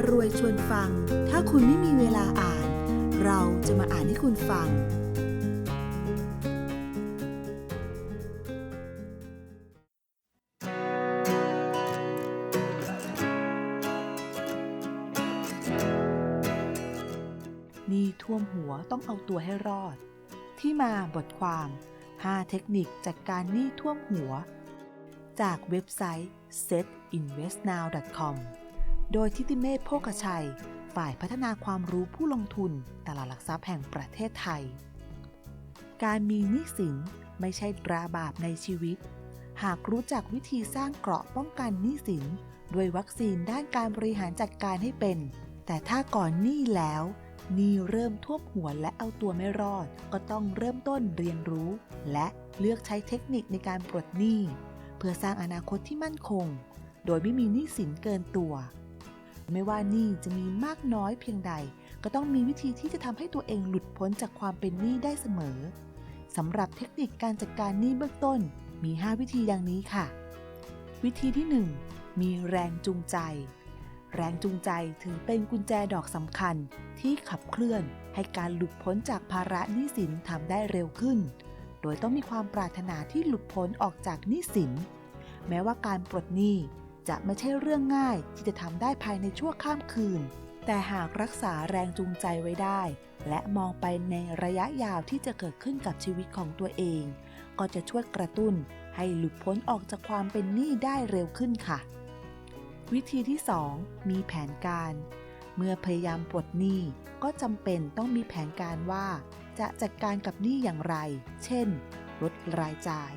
ารวยชวนฟัง ถ้าคุณไม่มีเวลาอ่าน เราจะมาอ่านให้คุณฟัง นี่ท่วมหัวต้องเอาตัวให้รอด ที่มาบทความ 5 เทคนิคจัดการหนี้ท่วมหัว จากเว็บไซต์ setinvestnow.com โดยทิติเมธโภคชัย ฝ่ายพัฒนาความรู้ผู้ลงทุนตลาดหลักทรัพย์แห่งประเทศไทย การมีหนี้สินไม่ใช่ตราบาปในชีวิต หากรู้จักวิธีสร้างเกราะป้องกันหนี้สินด้วยวัคซีนด้านการบริหารจัดการให้เป็น แต่ถ้าก่อนหนี้แล้วหนี้เริ่มท่วมหัวและเอาตัวไม่รอด ก็ต้องเริ่มต้นเรียนรู้ และเลือกใช้เทคนิคในการปลดหนี้ เพื่อสร้างอนาคตที่มั่นคง โดยไม่มีหนี้สินเกินตัว ไม่ว่าหนี้จะมีมากน้อยเพียงใด ก็ต้องมีวิธีที่จะทำให้ตัวเองหลุดพ้นจากความเป็นหนี้ได้เสมอสำหรับเทคนิคการจัดการหนี้เบื้องต้นมี 5 วิธีดังนี้ค่ะ วิธีที่ 1 มีแรงจูงใจ แรงจูงใจถือเป็นกุญแจดอกสำคัญที่ขับเคลื่อน ให้การหลุดพ้นจากภาระหนี้สินทำได้เร็วขึ้น โดยต้องมีความปรารถนาที่หลุดพ้นออกจากหนี้สิน แม้ว่าการปลดหนี้ จะไม่ใช่เรื่องง่ายที่จะทำได้ภายในชั่วข้ามคืน แต่หากรักษาแรงจูงใจไว้ได้ และมองไปในระยะยาวที่จะเกิดขึ้นกับชีวิตของตัวเอง ก็จะช่วยกระตุ้นให้หลุดพ้นออกจากความเป็นหนี้ได้เร็วขึ้นค่ะ วิธีที่ 2 มีแผนการ เมื่อพยายามปลดหนี้ก็จำเป็นต้องมีแผนการว่า จะจัดการกับหนี้อย่างไร เช่น ลดรายจ่าย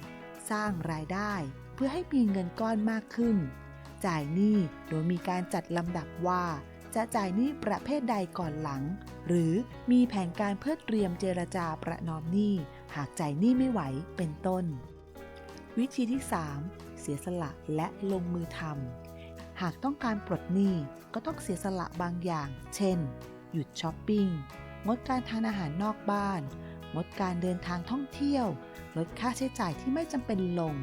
สร้างรายได้เพื่อให้มีเงินก้อนมากขึ้น จ่ายหนี้โดยมีการจัดลำดับว่า จะจ่ายหนี้ประเภทใดก่อนหลัง หรือมีแผนการเพื่อเตรียมเจรจาประนอมหนี้หากจ่ายหนี้ไม่ไหวเป็นต้น วิธีที่ 3 เสียสละและลงมือทำหากต้องการปลดหนี้ก็ต้องเสียสละบางอย่าง เช่น หยุดช้อปปิ้งงดการทานอาหารนอกบ้านงดการเดินทางท่องเที่ยว ลดค่าใช้จ่ายที่ไม่จำเป็นลง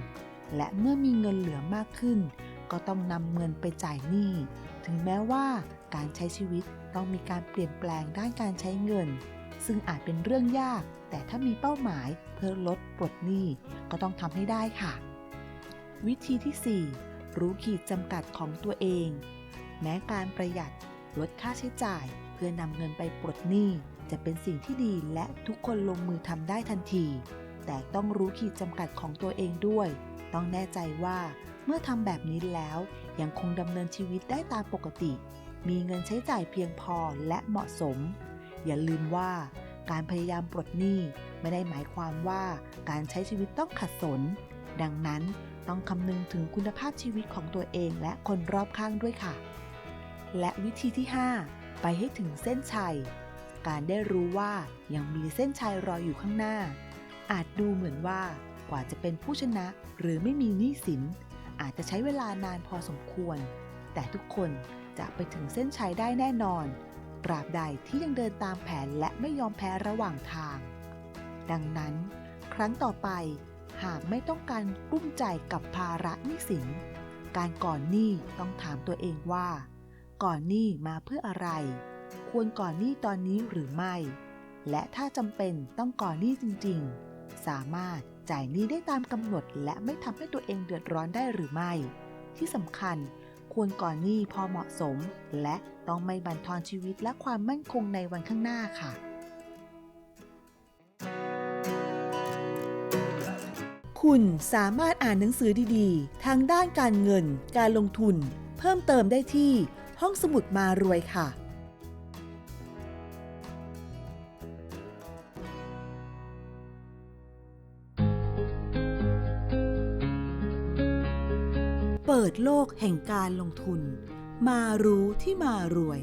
และเมื่อมีเงินเหลือมากขึ้น ก็ต้องนำเงินไปจ่ายหนี้ ถึงแม้ว่าการใช้ชีวิตต้องมีการเปลี่ยนแปลงด้านการใช้เงิน ซึ่งอาจเป็นเรื่องยาก แต่ถ้ามีเป้าหมายเพื่อลดปลดหนี้ก็ต้องทำให้ได้ค่ะ วิธีที่ 4 รู้ขีดจำกัดของตัวเอง แม้การประหยัดลดค่าใช้จ่าย เพื่อนำเงินไปปลดหนี้จะเป็นสิ่งที่ดีและทุกคนลงมือทำได้ทันที แต่ต้องรู้ขีดจำกัดของตัวเองด้วย ต้องแน่ใจว่าเมื่อทำแบบนี้แล้ว ยังคงดำเนินชีวิตได้ตามปกติ มีเงินใช้จ่ายเพียงพอและเหมาะสม อย่าลืมว่า การพยายามปลดหนี้ไม่ได้หมายความว่าการใช้ชีวิตต้องขัดสน ดังนั้นต้องคำนึงถึงคุณภาพชีวิตของตัวเองและคนรอบข้างด้วยค่ะ และวิธีที่ 5 ไปให้ถึงเส้นชัย การได้รู้ว่ายังมีเส้นชัยรออยู่ข้างหน้า อาจดูเหมือนว่า กว่าจะเป็นผู้ชนะหรือไม่มีหนี้สิน อาจจะใช้เวลานานพอสมควร แต่ทุกคนจะไปถึงเส้นชัยได้แน่นอน ตราบใดที่ยังเดินตามแผนและไม่ยอมแพ้ระหว่างทาง ดังนั้น ครั้งต่อไปหากไม่ต้องการกุ้มใจกับภาระหนี้สิน การก่อนหนี้ต้องถามตัวเองว่า ก่อนหนี้มาเพื่ออะไร ควรก่อนหนี้ตอนนี้หรือไม่ และถ้าจำเป็นต้องก่อนหนี้จริง ๆ สามารถ จ่ายหนี้ได้ตามกำหนด และไม่ทำให้ตัวเองเดือดร้อนได้หรือไม่ ที่สำคัญ ควรก่อนหนี้พอเหมาะสม และต้องไม่บั่นทอนชีวิตและความมั่นคงในวันข้างหน้าค่ะ คุณสามารถอ่านหนังสือดีๆ ทางด้านการเงิน การลงทุน เพิ่มเติมได้ที่ห้องสมุดมารวยค่ะ เปิดโลกแห่งการลงทุน มารู้ที่มารวย